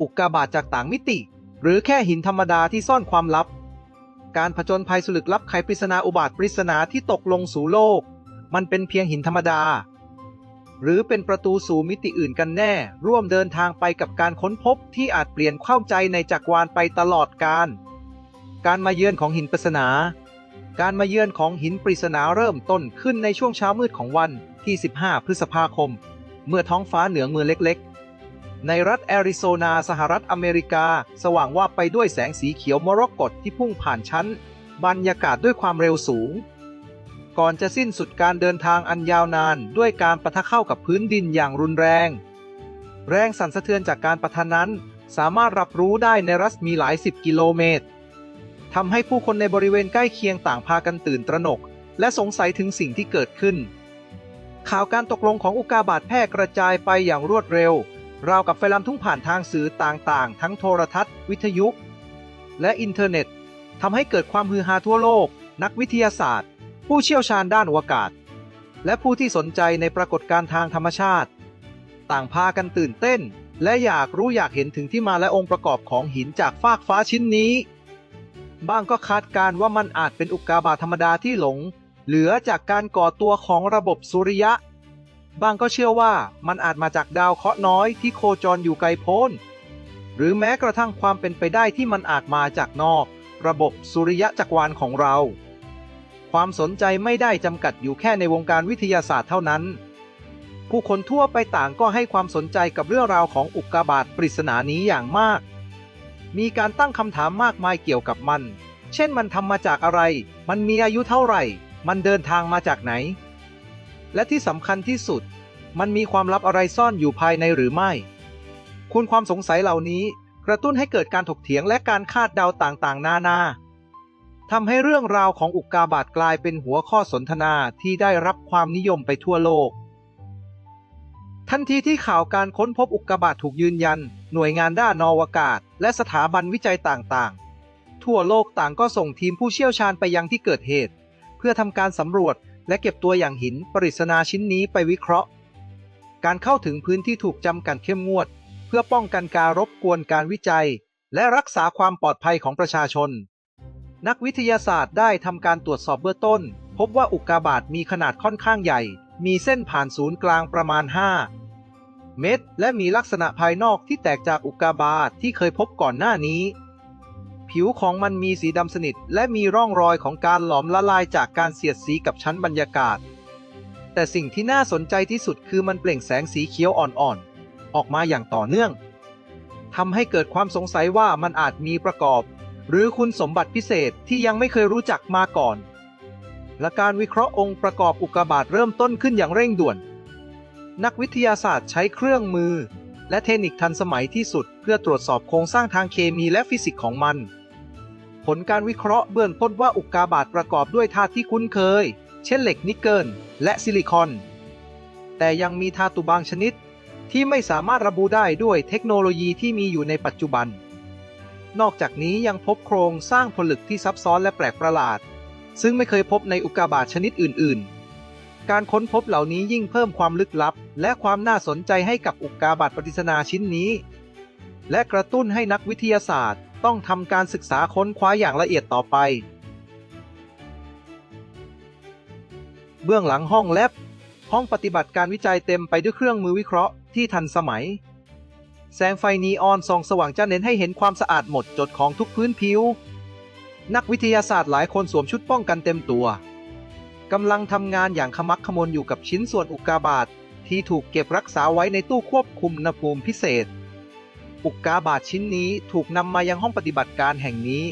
อุกกาบาตจากต่างมิติ หรือแค่หินธรรมดาที่ซ่อนความลับ การผจญภัยสุลึกลับไขปริศนาอุบาทปริศนาที่ตกลงสู่โลก มันเป็นเพียงหินธรรมดา หรือเป็นประตูสู่มิติอื่นกันแน่ ร่วมเดินทางไปกับการค้นพบที่อาจเปลี่ยนเข้าใจในจักรวาลไปตลอดกาลการมาเยือนของหินปริศนาการมาเยือนของหินปริศนาเริ่มต้นขึ้นในช่วงเช้ามืดของวันที่ 15 พฤษภาคม เมื่อท้องฟ้าเหนือเมืองเล็ก ในรัฐแอริโซนาสหรัฐอเมริกา สว่างว่าไปด้วยแสงสีเขียวมรกตที่พุ่งผ่านชั้น บรรยากาศด้วยความเร็วสูง ก่อนจะสิ้นสุดการเดินทางอันยาวนานด้วยการปะทะเข้ากับพื้นดินอย่างรุนแรง แรงสั่นสะเทือนจากการปะทะนั้น สามารถรับรู้ได้ในรัศมีหลายสิบกิโลเมตรทำให้ผู้คนในบริเวณใกล้เคียงต่างพากันตื่นตระหนก และสงสัยถึงสิ่งที่เกิดขึ้น ข่าวการตกลงของอุกาบาตแพร่กระจายไปอย่างรวดเร็ว ราวกับไฟลามทุ่งผ่านทางสื่อต่างๆ ทั้งโทรทัศน์ วิทยุ และอินเทอร์เน็ตทำให้เกิดความฮือฮาทั่วโลก นักวิทยาศาสตร์ ผู้เชี่ยวชาญด้านอวกาศ และผู้ที่สนใจในปรากฏการณ์ทางธรรมชาติ ต่างพากันตื่นเต้น และอยากรู้อยากเห็นถึงที่มาและองค์ประกอบของหินจากฟากฟ้าชิ้นนี้ บ้างก็คาดการณ์ว่ามันอาจเป็นอุกกาบาตธรรมดาที่หลง เหลือจากการก่อตัวของระบบสุริยะ บางก็เชื่อว่ามันอาจมาจากดาวเคราะห์น้อยที่โคจรอยู่ไกลโพ้น หรือแม้กระทั่งความเป็นไปได้ที่มันอาจมาจากนอก ระบบสุริยะจักรวาลของเรา ความสนใจไม่ได้จำกัดอยู่แค่ในวงการวิทยาศาสตร์เท่านั้น ผู้คนทั่วไปต่างก็ให้ความสนใจกับเรื่องราวของอุกกาบาตปริศนานี้อย่างมาก มีการตั้งคำถามมากมายเกี่ยวกับมัน เช่นมันทำมาจากอะไร มันมีอายุเท่าไหร่ มันเดินทางมาจากไหน และที่สำคัญที่สุด มันมีความลับอะไรซ่อนอยู่ภายในหรือไม่ คุณความสงสัยเหล่านี้กระตุ้นให้เกิดการถกเถียงและการคาดเดาต่างๆ นานาทำให้เรื่องราวของอุกกาบาตกลายเป็นหัวข้อสนทนาที่ได้รับความนิยมไปทั่วโลก ทันทีที่ข่าวการค้นพบอุกกาบาตถูกยืนยัน หน่วยงานด้านนอวกาศ และสถาบันวิจัยต่างๆ ทั่วโลกต่างก็ส่งทีมผู้เชี่ยวชาญไปยังที่เกิดเหตุ เพื่อทำการสำรวจ และเก็บตัวอย่างหินปริศนาชิ้นนี้ไปวิเคราะห์ การเข้าถึงพื้นที่ถูกจำกัดเข้มงวด เพื่อป้องกันการรบกวนการวิจัย และรักษาความปลอดภัยของประชาชน นักวิทยาศาสตร์ได้ทำการตรวจสอบเบื้องต้น พบว่าอุกกาบาตมีขนาดค่อนข้างใหญ่ มีเส้นผ่านศูนย์กลางประมาณ 5 เมตร และมีลักษณะภายนอกที่แตกจากอุกกาบาตที่เคยพบก่อนหน้านี้ ผิวของมันมีสีดำสนิท และมีร่องรอยของการหลอมละลายจากการเสียดสีกับชั้นบรรยากาศ แต่สิ่งที่น่าสนใจที่สุดคือมันเปล่งแสงสีเขียวอ่อนๆ ออกมาอย่างต่อเนื่องทำให้เกิดความสงสัยว่ามันอาจมีประกอบ หรือคุณสมบัติพิเศษที่ยังไม่เคยรู้จักมาก่อน และการวิเคราะห์องค์ประกอบอุกกาบาตเริ่มต้นขึ้นอย่างเร่งด่วน นักวิทยาศาสตร์ใช้เครื่องมือและเทคนิคทันสมัยที่สุดเพื่อตรวจสอบโครงสร้างทางเคมีและฟิสิกส์ของมัน ลการวิเคราะห์เบื้องต้นว่าอุกกาบาตประกอบด้วยธาตุที่คุ้นเคย เช่นเหล็กนิกเกิลและซิลิคอน แต่ยังมีธาตุบางชนิดที่ไม่สามารถระบุได้ด้วยเทคโนโลยีที่มีอยู่ในปัจจุบัน นอกจากนี้ยังพบโครงสร้างผลึกที่ซับซ้อนและแปลกประหลาด ซึ่งไม่เคยพบในอุกกาบาตชนิดอื่น ๆ การค้นพบเหล่านี้ยิ่งเพิ่มความลึกลับ และความน่าสนใจให้กับอุกกาบาตปริศนาชิ้นนี้ และกระตุ้นให้นักวิทยาศาสตร์ ต้องทำการศึกษาค้นคว้าอย่างละเอียดต่อไป เบื้องหลังห้องแลบ ห้องปฏิบัติการวิจัยเต็มไปด้วยเครื่องมือวิเคราะห์ที่ทันสมัย แสงไฟนีออนส่องสว่างจะเน้นให้เห็นความสะอาดหมดจดของทุกพื้นผิว นักวิทยาศาสตร์หลายคนสวมชุดป้องกันเต็มตัวกำลังทำงานอย่างขมักขมนอยู่กับชิ้นส่วนอุกกาบาตที่ถูกเก็บรักษาไว้ในตู้ควบคุมอุณหภูมิพิเศษ อุกกาบาตชิ้นนี้ถูกนำมายังห้องปฏิบัติการแห่งนี้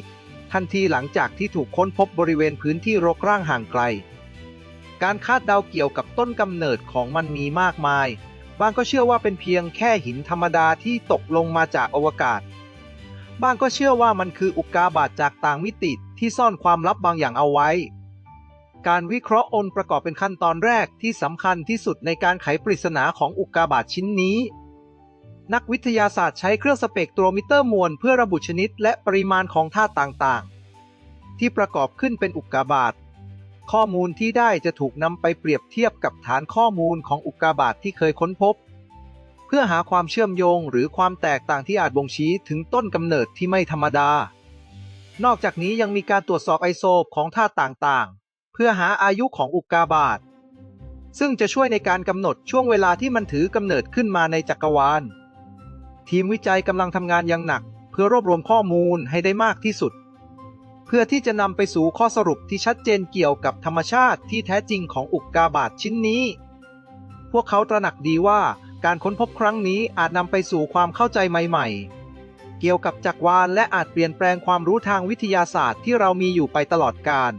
ทันทีหลังจากที่ถูกค้นพบบริเวณพื้นที่รกร้างห่างไกล การคาดเดาเกี่ยวกับต้นกำเนิดของมันมีมากมาย บางก็เชื่อว่าเป็นเพียงแค่หินธรรมดาที่ตกลงมาจากอวกาศ บางก็เชื่อว่ามันคืออุกกาบาตจากต่างมิติที่ซ่อนความลับบางอย่างเอาไว้ การวิเคราะห์องค์ประกอบเป็นขั้นตอนแรกที่สำคัญที่สุดในการไขปริศนาของอุกกาบาตชิ้นนี้ นักวิทยาศาสตร์ใช้เครื่องสเปกโทรมิเตอร์มวลเพื่อระบุชนิดและปริมาณของธาตุต่างๆ ที่ประกอบขึ้นเป็นอุกกาบาต ข้อมูลที่ได้จะถูกนำไปเปรียบเทียบกับฐานข้อมูลของอุกกาบาตที่เคยค้นพบ เพื่อหาความเชื่อมโยงหรือความแตกต่างที่อาจบ่งชี้ถึงต้นกำเนิดที่ไม่ธรรมดา นอกจากนี้ยังมีการตรวจสอบไอโซปของธาตุต่างๆ เพื่อหาอายุของอุกกาบาตซึ่งจะช่วยในการกำหนดช่วงเวลาที่มันถือกำเนิดขึ้นมาในจักรวาล ทีมวิจัยกำลังทำงานอย่างหนัก เพื่อรวบรวมข้อมูลให้ได้มากที่สุด เพื่อที่จะนำไปสู่ข้อสรุปที่ชัดเจนเกี่ยวกับธรรมชาติที่แท้จริงของอุกกาบาตชิ้นนี้ พวกเขาตระหนักดีว่าการค้นพบครั้งนี้อาจนำไปสู่ความเข้าใจใหม่ ๆ เกี่ยวกับจักรวาลและอาจเปลี่ยนแปลงความรู้ทางวิทยาศาสตร์ที่เรามีอยู่ไปตลอดกาล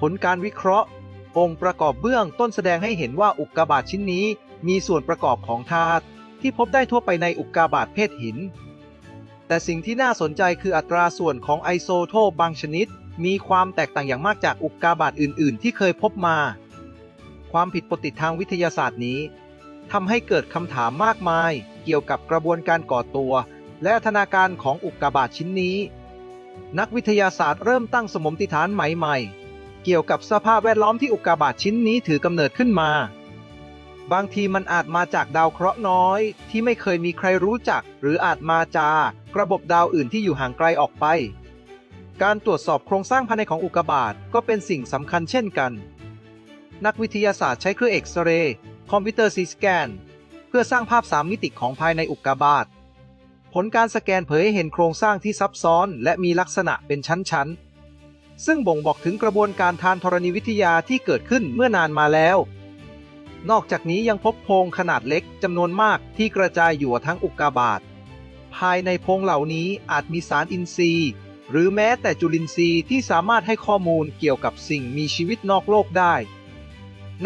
ผลการวิเคราะห์ องค์ประกอบเบื้องต้นแสดงให้เห็นว่าอุกกาบาตชิ้นนี้มีส่วนประกอบของธาตุ ที่พบได้ทั่วไปในอุกกาบาตเพศหิน แต่สิ่งที่น่าสนใจคืออัตราส่วนของไอโซโทปบางชนิด มีความแตกต่างอย่างมากจากอุกกาบาตอื่น ๆ ที่เคยพบมา ความผิดปกติทางวิทยาศาสตร์นี้ทำให้เกิดคำถามมากมาย เกี่ยวกับกระบวนการก่อตัว และอัธนาการของอุกกาบาตชิ้นนี้ นักวิทยาศาสตร์เริ่มตั้งสมมติฐานใหม่ ๆ เกี่ยวกับสภาพแวดล้อมที่อุกกาบาตชิ้นนี้ถือกำเนิดขึ้นมา บางทีมันอาจมาจากดาวเคราะห์น้อย ที่ไม่เคยมีใครรู้จัก หรืออาจมาจากระบบดาวอื่นที่อยู่ห่างไกลออกไป การตรวจสอบโครงสร้างภายในของอุกกาบาตก็เป็นสิ่งสำคัญเช่นกัน นักวิทยาศาสตร์ใช้เครื่องเอ็กซเรย์คอมพิวเตอร์ซีสแกน เพื่อสร้างภาพสามมิติของภายในอุกกาบาตผลการสแกนเผยให้เห็นโครงสร้างที่ซับซ้อน และมีลักษณะเป็นชั้นๆซึ่งบ่งบอกถึงกระบวนการทานธรณีวิทยาที่เกิดขึ้นเมื่อนานมาแล้ว นอกจากนี้ยังพบโพรงขนาดเล็กจำนวนมากที่กระจายอยู่ทั้งอุกกาบาต ภายในโพรงเหล่านี้อาจมีสารอินทรีย์ หรือแม้แต่จุลินทรีย์ที่สามารถให้ข้อมูลเกี่ยวกับสิ่งมีชีวิตนอกโลกได้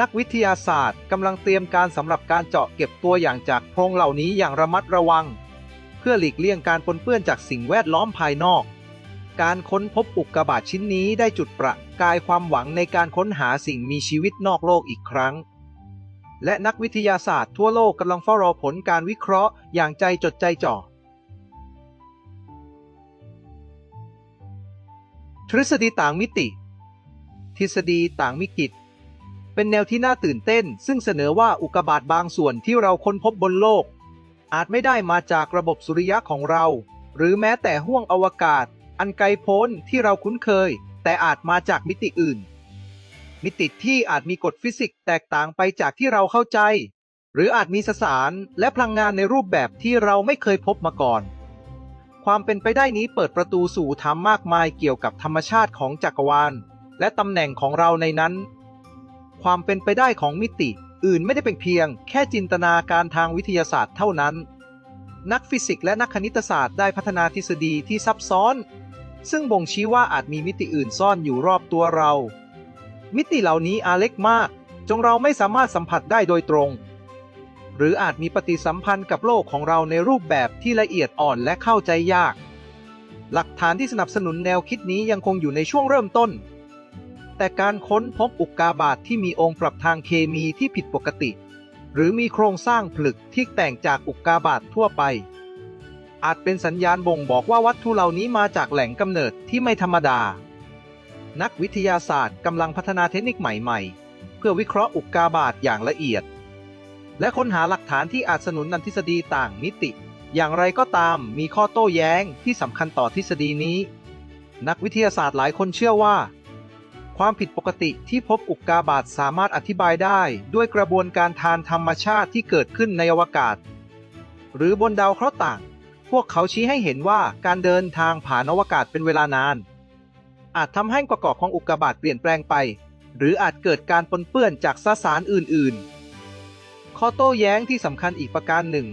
นักวิทยาศาสตร์กำลังเตรียมการสำหรับการเจาะเก็บตัวอย่างจากโพรงเหล่านี้อย่างระมัดระวัง เพื่อหลีกเลี่ยงการปนเปื้อนจากสิ่งแวดล้อมภายนอก การค้นพบอุกกาบาตชิ้นนี้ได้จุดประกายความหวังในการค้นหาสิ่งมีชีวิตนอกโลกอีกครั้ง และนักวิทยาศาสตร์ทั่วโลกกำลังเฝ้ารอผลการวิเคราะห์อย่างใจจดใจจ่อ ทฤษฎีต่างมิติ ทฤษฎีต่างมิติเป็นแนวที่น่าตื่นเต้น ซึ่งเสนอว่าอุกกาบาตบางส่วนที่เราค้นพบบนโลก อาจไม่ได้มาจากระบบสุริยะของเรา หรือแม้แต่ห้วงอวกาศ อันไกลโพ้นที่เราคุ้นเคย แต่อาจมาจากมิติอื่น มิติที่อาจมีกฎฟิสิกส์แตกต่างไปจากที่เราเข้าใจ หรืออาจมีสสารและพลังงานในรูปแบบที่เราไม่เคยพบมาก่อน ความเป็นไปได้นี้เปิดประตูสู่ธรรมมากมายเกี่ยวกับธรรมชาติของจักรวาล และตำแหน่งของเราในนั้น ความเป็นไปได้ของมิติอื่นไม่ได้เป็นเพียง แค่จินตนาการทางวิทยาศาสตร์เท่านั้น นักฟิสิกส์และนักคณิตศาสตร์ได้พัฒนาทฤษฎีที่ซับซ้อน ซึ่งบ่งชี้ว่าอาจมีมิติอื่นซ่อนอยู่รอบตัวเรา มิติเหล่านี้อาเล็กมาก จงเราไม่สามารถสัมผัสได้โดยตรง หรืออาจมีปฏิสัมพันธ์กับโลกของเราในรูปแบบที่ละเอียดอ่อนและเข้าใจยาก หลักฐานที่สนับสนุนแนวคิดนี้ยังคงอยู่ในช่วงเริ่มต้น แต่การค้นพบอุกกาบาตทที่มีองค์ปรับทางเคมีที่ผิดปกติ หรือมีโครงสร้างผลึกที่แต่งจากอุกกาบาตทั่วไป อาจเป็นสัญญาณบ่งบอกว่าวัตถุเหล่านี้มาจากแหล่งกำเนิดที่ไม่ธรรมดา นักวิทยาศาสตร์กำลังพัฒนาเทคนิคใหม่ๆ เพื่อวิเคราะห์อุกกาบาตอย่างละเอียด และค้นหาหลักฐานที่อาจสนุนนันทฤษฎีต่างมิติ อย่างไรก็ตามมีข้อโต้แย้งที่สำคัญต่อทฤษฎีนี้ นักวิทยาศาสตร์หลายคนเชื่อว่า ความผิดปกติที่พบอุกกาบาตสามารถอธิบายได้ด้วยกระบวนการทานธรรมชาติที่เกิดขึ้นในอวกาศ หรือบนดาวเคราะห์ต่าง พวกเขาชี้ให้เห็นว่าการเดินทางผ่านอวกาศเป็นเวลานาน อาจทำให้ประกอบของอุกกาบาตเปลี่ยนแปลงไป หรืออาจเกิดการปนเปื้อนจากสสารอื่น ๆ ข้อโต้แย้งที่สำคัญอีกประการหนึ่ง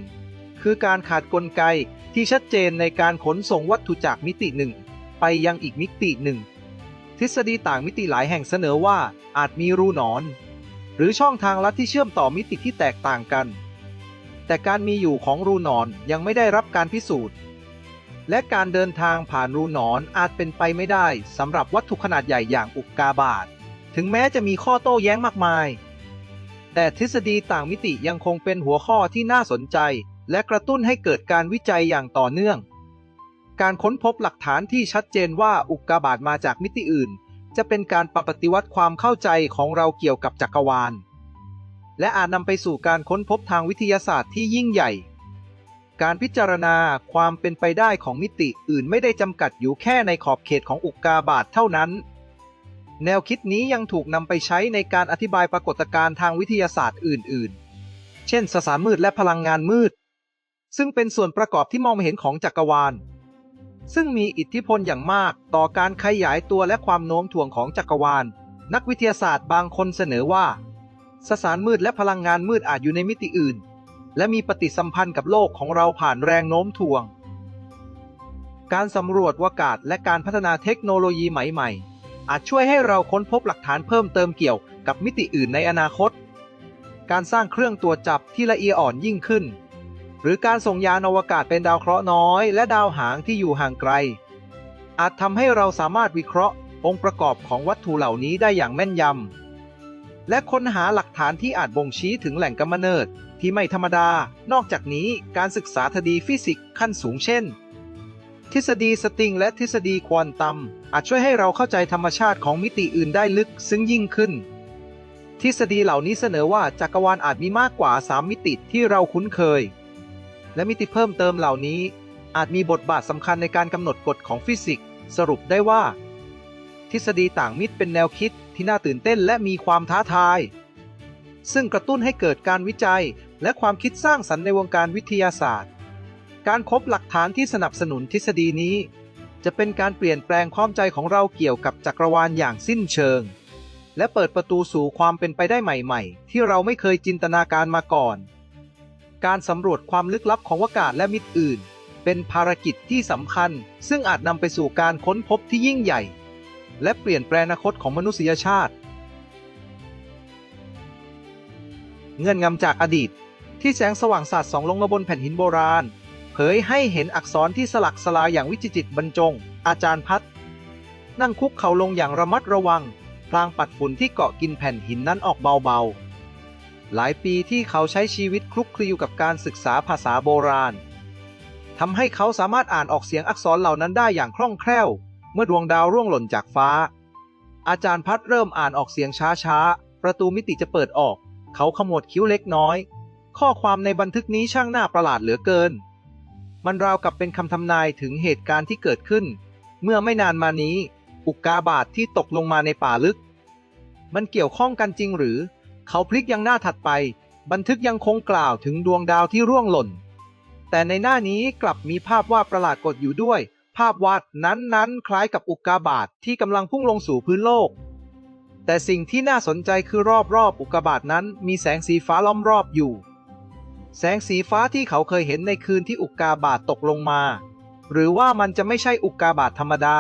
คือการขาดกลไกที่ชัดเจนในการขนส่งวัตถุจากมิติหนึ่ง ไปยังอีกมิติหนึ่ง ทฤษฎีต่างมิติหลายแห่งเสนอว่าอาจมีรูหนอน หรือช่องทางลัดที่เชื่อมต่อมิติที่แตกต่างกัน แต่การมีอยู่ของรูหนอนยังไม่ได้รับการพิสูจน์ และการเดินทางผ่านรูหนอนอาจเป็นไปไม่ได้สำหรับวัตถุขนาดใหญ่อย่างอุกกาบาต ถึงแม้จะมีข้อโต้แย้งมากมาย แต่ทฤษฎีต่างมิติยังคงเป็นหัวข้อที่น่าสนใจ และกระตุ้นให้เกิดการวิจัยอย่างต่อเนื่อง การค้นพบหลักฐานที่ชัดเจนว่าอุกกาบาตมาจากมิติอื่น จะเป็นการปปฏิวัติความเข้าใจของเราเกี่ยวกับจักรวาล และอาจนำไปสู่การค้นพบทางวิทยาศาสตร์ที่ยิ่งใหญ่ การพิจารณาความเป็นไปได้ของมิติอื่นไม่ได้จำกัดอยู่แค่ในขอบเขตของอุกกาบาตเท่านั้น แนวคิดนี้ยังถูกนำไปใช้ในการอธิบายปรากฏการณ์ทางวิทยาศาสตร์อื่น ๆ เช่น สสารมืดและพลังงานมืด ซึ่งเป็นส่วนประกอบที่มองไม่เห็นของจักรวาล ซึ่งมีอิทธิพลอย่างมากต่อการขยายตัวและความโน้มถ่วงของจักรวาล นักวิทยาศาสตร์บางคนเสนอว่าสสารมืดและพลังงานมืดอาจอยู่ในมิติอื่น และมีปฏิสัมพันธ์กับโลกของเราผ่านแรงโน้มถ่วง การสำรวจวากาศและการพัฒนาเทคโนโลยีใหม่ๆ อาจช่วยให้เราค้นพบหลักฐานเพิ่มเติมเกี่ยวกับมิติอื่นในอนาคต การสร้างเครื่องตรวจจับที่ละเอียดอ่อนยิ่งขึ้น หรือการส่งยานอวกาศเป็นดาวเคราะห์น้อย และดาวหางที่อยู่ห่างไกล อาจทำให้เราสามารถวิเคราะห์ องค์ประกอบของวัตถุเหล่านี้ได้อย่างแม่นยำและค้นหาหลักฐานที่อาจบ่งชี้ถึงแหล่งกำเนิด ที่ไม่ธรรมดา นอกจากนี้การศึกษาทฤษฎีฟิสิกส์ขั้นสูงเช่น ทฤษฎีสตริงและทฤษฎีควอนตัม อาจช่วยให้เราเข้าใจธรรมชาติของมิติอื่นได้ลึกซึ้งยิ่งขึ้น ทฤษฎีเหล่านี้เสนอว่าจักรวาลอาจมีมากกว่า 3 มิติที่เราคุ้นเคย และมิติเพิ่มเติมเหล่านี้ อาจมีบทบาทสำคัญในการกำหนดกฎของฟิสิกส์ สรุปได้ว่า ทฤษฎีต่างมิติเป็นแนวคิดที่น่าตื่นเต้นและมีความท้าทายซึ่งกระตุ้นให้เกิดการวิจัย และความคิดสร้างสรรค์ในวงการวิทยาศาสตร์ การคบหลักฐานที่สนับสนุนทฤษฎีนี้ จะเป็นการเปลี่ยนแปลงความใจของเราเกี่ยวกับจักรวาลอย่างสิ้นเชิง และเปิดประตูสู่ความเป็นไปได้ใหม่ๆ ที่เราไม่เคยจินตนาการมาก่อน การสำรวจความลึกลับของอากาศและมิติอื่น เป็นภารกิจที่สำคัญ ซึ่งอาจนำไปสู่การค้นพบที่ยิ่งใหญ่ และเปลี่ยนแปลงอนาคตของมนุษยชาติเงื่อนงำจากอดีต ที่แสงสว่างสาดส่องลงมาบนแผ่นหินโบราณ เผยให้เห็นอักษรที่สลักสลายอย่างวิจิตรบรรจง อาจารย์พัดนั่งคุกเข่าลงอย่างระมัดระวัง พลางปัดฝุ่นที่เกาะกินแผ่นหินนั้นออกเบาๆ หลายปีที่เขาใช้ชีวิตคลุกคลีอยู่กับการศึกษาภาษาโบราณทำให้เขาสามารถอ่านออกเสียงอักษรเหล่านั้นได้อย่างคล่องแคล่ว เมื่อดวงดาวร่วงหล่นจากฟ้า อาจารย์พัดเริ่มอ่านออกเสียงช้าๆ ประตูมิติจะเปิดออก เขาขมวดคิ้วเล็กน้อย ข้อความในบันทึกนี้ช่างน่าประหลาดเหลือเกิน มันราวกับเป็นคำทำนายถึงเหตุการณ์ที่เกิดขึ้น เมื่อไม่นานมานี้ อุกกาบาตทที่ตกลงมาในป่าลึก มันเกี่ยวข้องกันจริงหรือ เขาพลิกยังหน้าถัดไป บันทึกยังคงกล่าวถึงดวงดาวที่ร่วงหล่น แต่ในหน้านี้กลับมีภาพวาดประหลาดกดอยู่ด้วย ภาพวาดนั้นๆ คล้ายกับอุกกาบาตทที่กำลังพุ่งลงสู่พื้นโลกแต่สิ่งที่น่าสนใจคือรอบๆอุกกาบาตนั้นมีแสงสีฟ้าล้อมรอบอยู่ แสงสีฟ้าที่เขาเคยเห็นในคืนที่อุกกาบาตตกลงมา หรือว่ามันจะไม่ใช่อุกกาบาตธรรมดา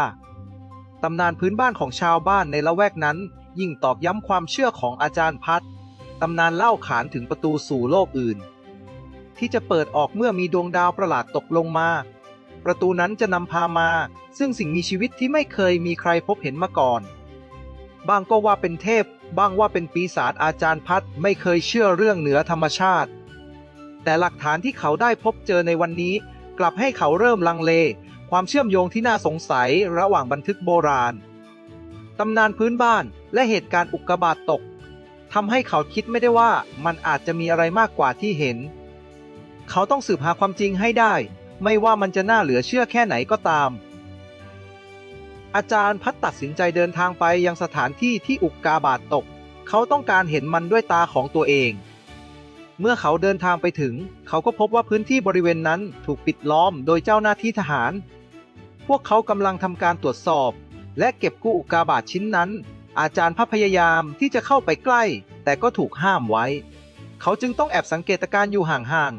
ตำนานพื้นบ้านของชาวบ้านในละแวกนั้น ยิ่งตอกย้ำความเชื่อของอาจารย์พัดตำนานเล่าขานถึงประตูสู่โลกอื่น ที่จะเปิดออกเมื่อมีดวงดาวประหลาดตกลงมา ประตูนั้นจะนำพามา ซึ่งสิ่งมีชีวิตที่ไม่เคยมีใครพบเห็นมาก่อนบางก็ว่าเป็นเทพ บ้างว่าเป็นปีศาจอาจารย์พัดไม่เคยเชื่อเรื่องเหนือธรรมชาติ แต่หลักฐานที่เขาได้พบเจอในวันนี้ กลับให้เขาเริ่มลังเล ความเชื่อมโยงที่น่าสงสัยระหว่างบันทึกโบราณ ตำนานพื้นบ้านและเหตุการณ์อุกกาบาตตกทำให้เขาคิดไม่ได้ว่ามันอาจจะมีอะไรมากกว่าที่เห็น เขาต้องสืบหาความจริงให้ได้ ไม่ว่ามันจะน่าเหลือเชื่อแค่ไหนก็ตาม อาจารย์พัดตัดสินใจเดินทางไปยังสถานที่ที่อุกกาบาตตก เขาต้องการเห็นมันด้วยตาของตัวเอง เมื่อเขาเดินทางไปถึง เขาก็พบว่าพื้นที่บริเวณนั้นถูกปิดล้อมโดยเจ้าหน้าที่ทหาร พวกเขากำลังทำการตรวจสอบ และเก็บกู้อุกกาบาตชิ้นนั้น อาจารย์พพยายามที่จะเข้าไปใกล้ แต่ก็ถูกห้ามไว้ เขาจึงต้องแอบสังเกตการณ์อยู่ห่าง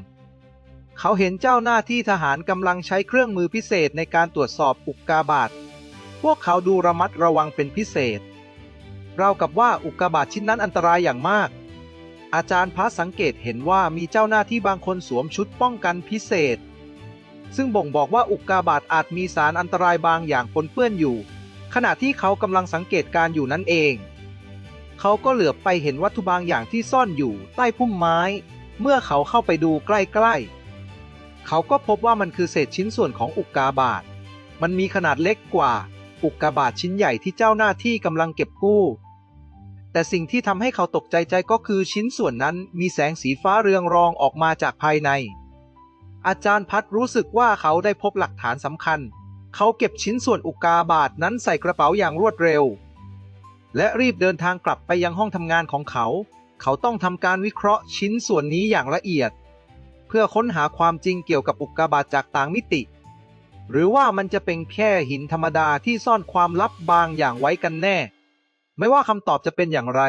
ๆ เขาเห็นเจ้าหน้าที่ทหารกำลังใช้เครื่องมือพิเศษในการตรวจสอบอุกกาบาตพวกเขาดูระมัดระวังเป็นพิเศษเรากับว่าอุกกาบาตชิ้นนั้นอันตรายอย่างมาก อาจารย์พัดสังเกตเห็นว่ามีเจ้าหน้าที่บางคนสวมชุดป้องกันพิเศษ ซึ่งบ่งบอกว่าอุกกาบาตอาจมีสารอันตรายบางอย่างปนเปื้อนอยู่ ขณะที่เขากำลังสังเกตการอยู่นั่นเอง เขาก็เหลือบไปเห็นวัตถุบางอย่างที่ซ่อนอยู่ใต้พุ่มไม้ เมื่อเขาเข้าไปดูใกล้ๆ เขาก็พบว่ามันคือเศษชิ้นส่วนของอุกกาบาตมันมีขนาดเล็กกว่า อุกกาบาตชิ้นใหญ่ที่เจ้าหน้าที่กำลังเก็บกู้ แต่สิ่งที่ทำให้เขาตกใจใจก็คือชิ้นส่วนนั้นมีแสงสีฟ้าเรืองรองออกมาจากภายใน อาจารย์พัดรู้สึกว่าเขาได้พบหลักฐานสำคัญ เขาเก็บชิ้นส่วนอุกกาบาตนั้นใส่กระเป๋าอย่างรวดเร็ว และรีบเดินทางกลับไปยังห้องทำงานของเขา เขาต้องทำการวิเคราะห์ชิ้นส่วนนี้อย่างละเอียด เพื่อค้นหาความจริงเกี่ยวกับอุกกาบาตจากต่างมิติ หรือว่ามันจะเป็นแค่หินธรรมดาที่ซ่อนความลับบางอย่างไว้กันแน่ ไม่ว่าคำตอบจะเป็นอย่างไร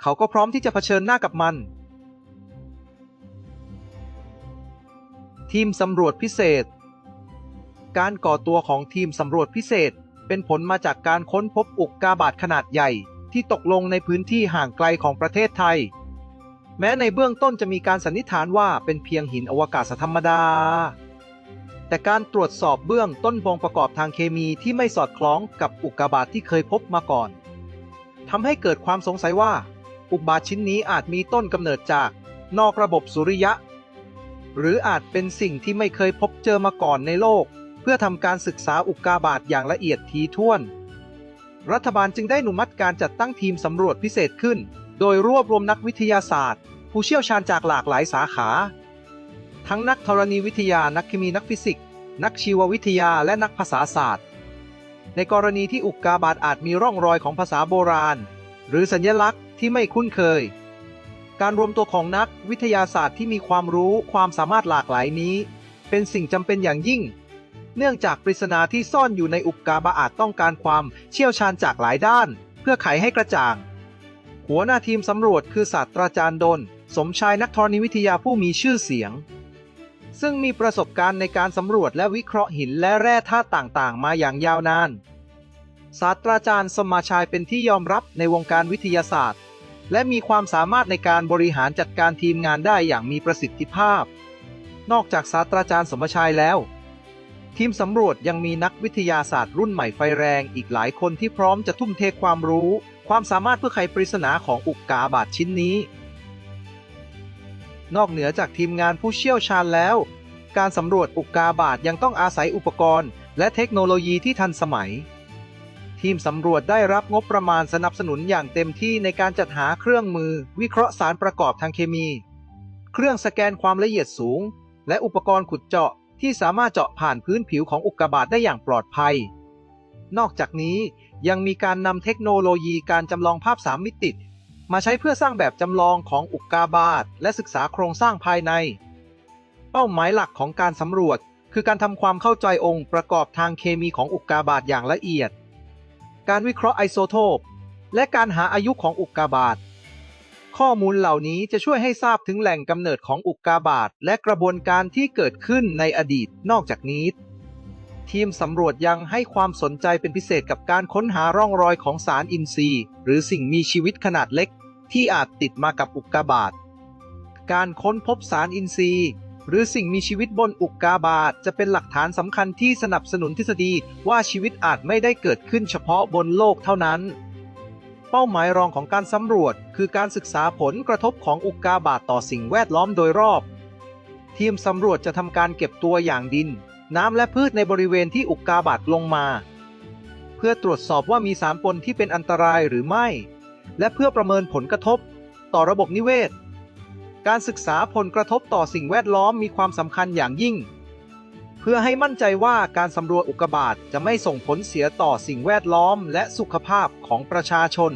เขาก็พร้อมที่จะเผชิญหน้ากับมัน ทีมสำรวจพิเศษ การก่อตัวของทีมสำรวจพิเศษเป็นผลมาจากการค้นพบอุกกาบาตขนาดใหญ่ที่ตกลงในพื้นที่ห่างไกลของประเทศไทย แม้ในเบื้องต้นจะมีการสันนิษฐานว่าเป็นเพียงหินอวกาศธรรมดา แต่การตรวจสอบเบื้องต้นองประกอบทางเคมีที่ไม่สอดคล้องกับอุกกาบาตที่เคยพบมาก่อน ทำให้เกิดความสงสัยว่า อุกบาตชิ้นนี้อาจมีต้นกำเนิดจากนอกระบบสุริยะ หรืออาจเป็นสิ่งที่ไม่เคยพบเจอมาก่อนในโลก เพื่อทำการศึกษาอุกกาบาตอย่างละเอียดทีท่วน รัฐบาลจึงได้อนุมัติการจัดตั้งทีมสำรวจพิเศษขึ้น โดยรวบรวมนักวิทยาศาสตร์ ผู้เชี่ยวชาญจากหลากหลายสาขา ทั้งนักธรณีวิทยานักเคมีนักฟิสิกส์นักชีววิทยาและนักภาษาศาสตร์ ในกรณีที่อุกกาบาตอาจมีร่องรอยของภาษาโบราณ หรือสัญลักษณ์ที่ไม่คุ้นเคย การรวมตัวของนักวิทยาศาสตร์ที่มีความรู้ความสามารถหลากหลายนี้ เป็นสิ่งจำเป็นอย่างยิ่ง เนื่องจากปริศนาที่ซ่อนอยู่ในอุกกาบาตอาจต้องการความเชี่ยวชาญจากหลายด้าน เพื่อไขให้กระจ่าง หัวหน้าทีมสำรวจคือศาสตราจารย์ดน สมชายนักธรณีวิทยาผู้มีชื่อเสียง ซึ่งมีประสบการณ์ในการสำรวจและวิเคราะห์หินและแร่ธาตุต่างๆ มาอย่างยาวนาน ศาสตราจารย์สมมาชายเป็นที่ยอมรับในวงการวิทยาศาสตร์ และมีความสามารถในการบริหารจัดการทีมงานได้อย่างมีประสิทธิภาพ นอกจากศาสตราจารย์สมชายแล้ว ทีมสำรวจยังมีนักวิทยาศาสตร์รุ่นใหม่ไฟแรงอีกหลายคนที่พร้อมจะทุ่มเทความรู้ ความสามารถเพื่อไขปริศนาของอุกกาบาตชิ้นนี้ นอกเหนือจากทีมงานผู้เชี่ยวชาญแล้ว การสำรวจอุกกาบาตยังต้องอาศัยอุปกรณ์ และเทคโนโลยีที่ทันสมัย ทีมสำรวจได้รับงบประมาณสนับสนุนอย่างเต็มที่ในการจัดหาเครื่องมือ วิเคราะห์สารประกอบทางเคมี เครื่องสแกนความละเอียดสูง และอุปกรณ์ขุดเจาะที่สามารถเจาะผ่านพื้นผิวของอุกกาบาตได้อย่างปลอดภัย นอกจากนี้ยังมีการนำเทคโนโลยีการจำลองภาพสามมิติ มาใช้เพื่อสร้างแบบจำลองของอุกกาบาตและศึกษาโครงสร้างภายใน เป้าหมายหลักของการสำรวจ คือการทำความเข้าใจองค์ประกอบทางเคมีของอุกกาบาตอย่างละเอียด การวิเคราะห์ไอโซโทป และการหาอายุของอุกกาบาตข้อมูลเหล่านี้จะช่วยให้ทราบถึงแหล่งกำเนิดของอุกกาบาตและกระบวนการที่เกิดขึ้นในอดีตนอกจากนี้ ทีมสำรวจยังให้ความสนใจเป็นพิเศษกับการค้นหาร่องรอยของสารอินทรีย์ หรือสิ่งมีชีวิตขนาดเล็ก ที่อาจติดมากับอุกกาบาต การค้นพบสารอินทรีย์ หรือสิ่งมีชีวิตบนอุกกาบาตจะเป็นหลักฐานสำคัญที่สนับสนุนทฤษฎีว่าชีวิตอาจไม่ได้เกิดขึ้นเฉพาะบนโลกเท่านั้น เป้าหมายรองของการสำรวจ คือการศึกษาผลกระทบของอุกกาบาตต่อสิ่งแวดล้อมโดยรอบ ทีมสำรวจจะทำการเก็บตัวอย่างดิน น้ำและพืชในบริเวณที่อุกกาบาตลงมา เพื่อตรวจสอบว่ามีสารปนที่เป็นอันตรายหรือไม่ และเพื่อประเมินผลกระทบ ต่อระบบนิเวศ การศึกษาผลกระทบต่อสิ่งแวดล้อมมีความสำคัญอย่างยิ่ง เพื่อให้มั่นใจว่าการสำรวจอุกกาบาตจะไม่ส่งผลเสียต่อสิ่งแวดล้อมและสุขภาพของประชาชน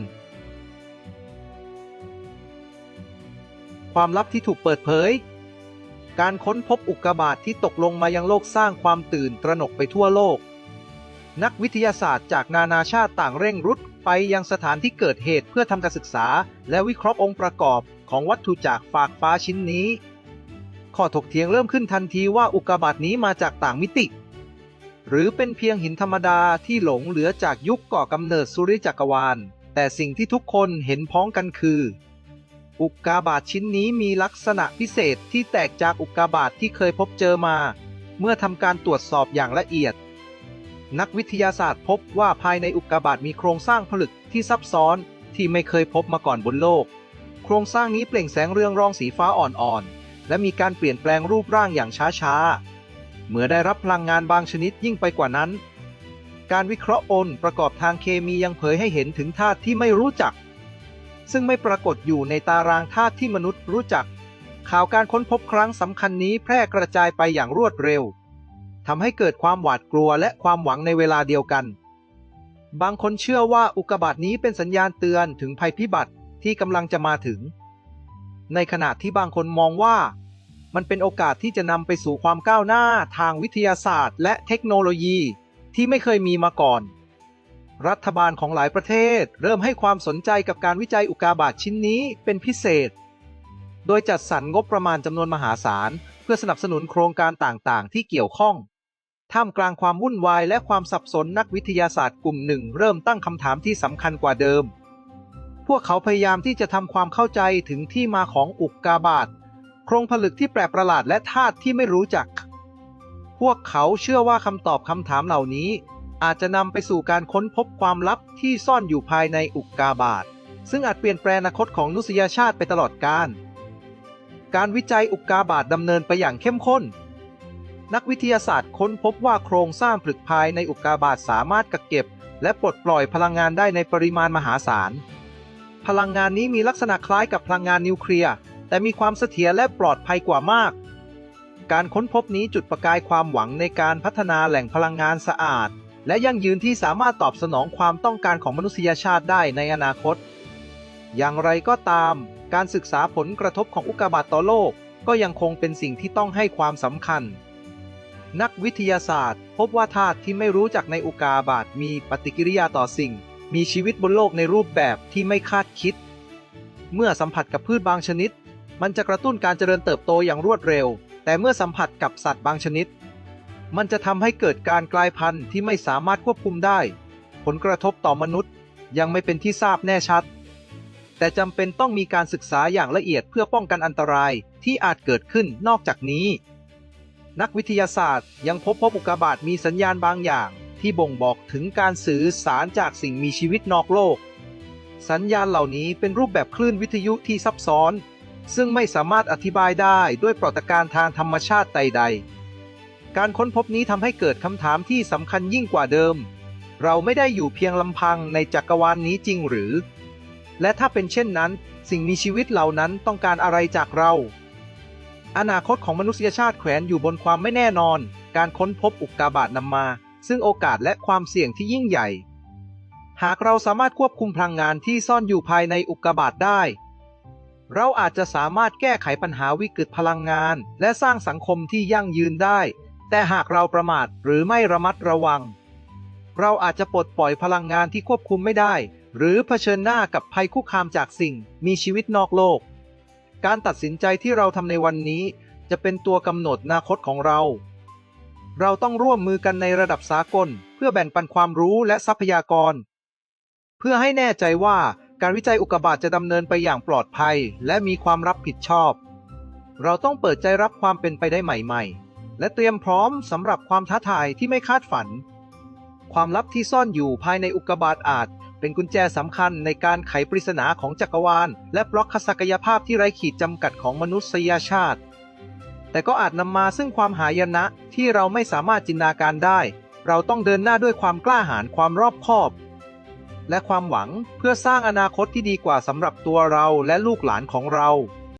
ความลับที่ถูกเปิดเผย การค้นพบอุกกาบาตที่ตกลงมายังโลกสร้างความตื่นตระหนกไปทั่วโลก นักวิทยาศาสตร์จากนานาชาติต่างเร่งรุดไปยังสถานที่เกิดเหตุเพื่อทำการศึกษา และวิเคราะห์องค์ประกอบของวัตถุจากฝากฟ้าชิ้นนี้ ข้อถกเถียงเริ่มขึ้นทันทีว่าอุกกาบาตนี้มาจากต่างมิติ หรือเป็นเพียงหินธรรมดาที่หลงเหลือจากยุคก่อกำเนิดสุริจักรวาล แต่สิ่งที่ทุกคนเห็นพ้องกันคือ อุกกาบาตชิ้นนี้มีลักษณะพิเศษที่แตกจากอุกกาบาตที่เคยพบเจอมา เมื่อทำการตรวจสอบอย่างละเอียด นักวิทยาศาสตร์พบว่าภายในอุกกาบาตมีโครงสร้างผลึกที่ซับซ้อนที่ไม่เคยพบมาก่อนบนโลก โครงสร้างนี้เปล่งแสงเรืองรองสีฟ้าอ่อนๆ และมีการเปลี่ยนแปลงรูปร่างอย่างช้าๆ เมื่อได้รับพลังงานบางชนิดยิ่งไปกว่านั้น การวิเคราะห์องค์ประกอบทางเคมียังเผยให้เห็นถึงธาตุที่ไม่รู้จัก ซึ่งไม่ปรากฏอยู่ในตารางธาตุที่มนุษย์รู้จัก ข่าวการค้นพบครั้งสำคัญนี้แพร่กระจายไปอย่างรวดเร็วทำให้เกิดความหวาดกลัวและความหวังในเวลาเดียวกัน บางคนเชื่อว่าอุกกาบาตนี้เป็นสัญญาณเตือนถึงภัยพิบัติที่กำลังจะมาถึง ในขณะที่บางคนมองว่า มันเป็นโอกาสที่จะนำไปสู่ความก้าวหน้าทางวิทยาศาสตร์ และเทคโนโลยีที่ไม่เคยมีมาก่อน รัฐบาลของหลายประเทศ เริ่มให้ความสนใจกับการวิจัยอุกาบาตชิ้นนี้เป็นพิเศษ โดยจัดสรรงบประมาณจำนวนมหาศาล เพื่อสนับสนุนโครงการต่างๆ ที่เกี่ยวข้อง ท่ามกลางความวุ่นวายและความสับสนนักวิทยาศาสตร์กลุ่มหนึ่ง เริ่มตั้งคำถามที่สำคัญกว่าเดิม พวกเขาพยายามที่จะทำความเข้าใจถึงที่มาของอุกกาบาตโครงผลึกที่แปลกประหลาดและธาตุที่ไม่รู้จัก พวกเขาเชื่อว่าคำตอบคำถามเหล่านี้ อาจจะนำไปสู่การค้นพบความลับที่ซ่อนอยู่ภายในอุกกาบาต ซึ่งอาจเปลี่ยนแปลงอนาคตของนุษยชาติไปตลอดกาล การวิจัยอุกกาบาตดำเนินไปอย่างเข้มข้น นักวิทยาศาสตร์ค้นพบว่าโครงสร้างผลึกภายในอุกกาบาตสามารถกักเก็บ และปลดปล่อยพลังงานได้ในปริมาณมหาศาล พลังงานนี้มีลักษณะคล้ายกับพลังงานนิวเคลียร์ แต่มีความเสถียรและปลอดภัยกว่ามาก การค้นพบนี้จุดประกายความหวังในการพัฒนาแหล่งพลังงานสะอาด และยั่งยืนที่สามารถตอบสนองความต้องการของมนุษยชาติได้ในอนาคต อย่างไรก็ตาม การศึกษาผลกระทบของอุกกาบาตต่อโลก ก็ยังคงเป็นสิ่งที่ต้องให้ความสำคัญ นักวิทยาศาสตร์ พบว่าธาตุที่ไม่รู้จักในอุกกาบาตมีปฏิกิริยาต่อสิ่ง มีชีวิตบนโลกในรูปแบบที่ไม่คาดคิด เมื่อสัมผัสกับพืชบางชนิด มันจะกระตุ้นการเจริญเติบโตอย่างรวดเร็ว แต่เมื่อสัมผัสกับสัตว์บางชนิด มันจะทำให้เกิดการกลายพันธุ์ที่ไม่สามารถควบคุมได้ ผลกระทบต่อมนุษย์ ยังไม่เป็นที่ทราบแน่ชัด แต่จำเป็นต้องมีการศึกษาอย่างละเอียดเพื่อป้องกันอันตรายที่อาจเกิดขึ้นนอกจากนี้ นักวิทยาศาสตร์ยังพบพบอุกกาบาตมีสัญญาณบางอย่าง ที่บ่งบอกถึงการสื่อสารจากสิ่งมีชีวิตนอกโลก สัญญาณเหล่านี้เป็นรูปแบบคลื่นวิทยุที่ซับซ้อน ซึ่งไม่สามารถอธิบายได้ด้วยปรากฏการณ์ทางธรรมชาติใด ๆ การค้นพบนี้ทำให้เกิดคำถามที่สำคัญยิ่งกว่าเดิม เราไม่ได้อยู่เพียงลำพังในจักรวาลนนี้จริงหรือ และถ้าเป็นเช่นนั้น สิ่งมีชีวิตเหล่านั้นต้องการอะไรจากเรา อนาคตของมนุษยชาติแขวนอยู่บนความไม่แน่นอน การค้นพบอุกกาบาตนำมา ซึ่งโอกาสและความเสี่ยงที่ยิ่งใหญ่ หากเราสามารถควบคุมพลังงานที่ซ่อนอยู่ภายในอุกกาบาตได้เราอาจจะสามารถแก้ไขปัญหาวิกฤตพลังงาน และสร้างสังคมที่ยั่งยืนได้ แต่หากเราประมาทหรือไม่ระมัดระวัง เราอาจจะปลดปล่อยพลังงานที่ควบคุมไม่ได้ หรือเผชิญหน้ากับภัยคุกคามจากสิ่งมีชีวิตนอกโลก การตัดสินใจที่เราทำในวันนี้ จะเป็นตัวกำหนดอนาคตของเรา เราต้องร่วมมือกันในระดับสากล เพื่อแบ่งปันความรู้และทรัพยากร เพื่อให้แน่ใจว่าการวิจัยอุกกาบาตจะดำเนินไปอย่างปลอดภัย และมีความรับผิดชอบ เราต้องเปิดใจรับความเป็นไปได้ใหม่ ๆ และเตรียมพร้อมสำหรับความท้าทายที่ไม่คาดฝัน ความลับที่ซ่อนอยู่ภายในอุกกาบาตอาจ เป็นกุญแจสำคัญในการไขปริศนาของจักรวาล และบล็อกศักยภาพที่ไร้ขีดจำกัดของมนุษยชาติ แต่ก็อาจนำมาซึ่งความหายนะที่เราไม่สามารถจินตนาการได้ เราต้องเดินหน้าด้วยความกล้าหาญความรอบคอบ และความหวังเพื่อสร้างอนาคตที่ดีกว่าสำหรับตัวเราและลูกหลานของเรา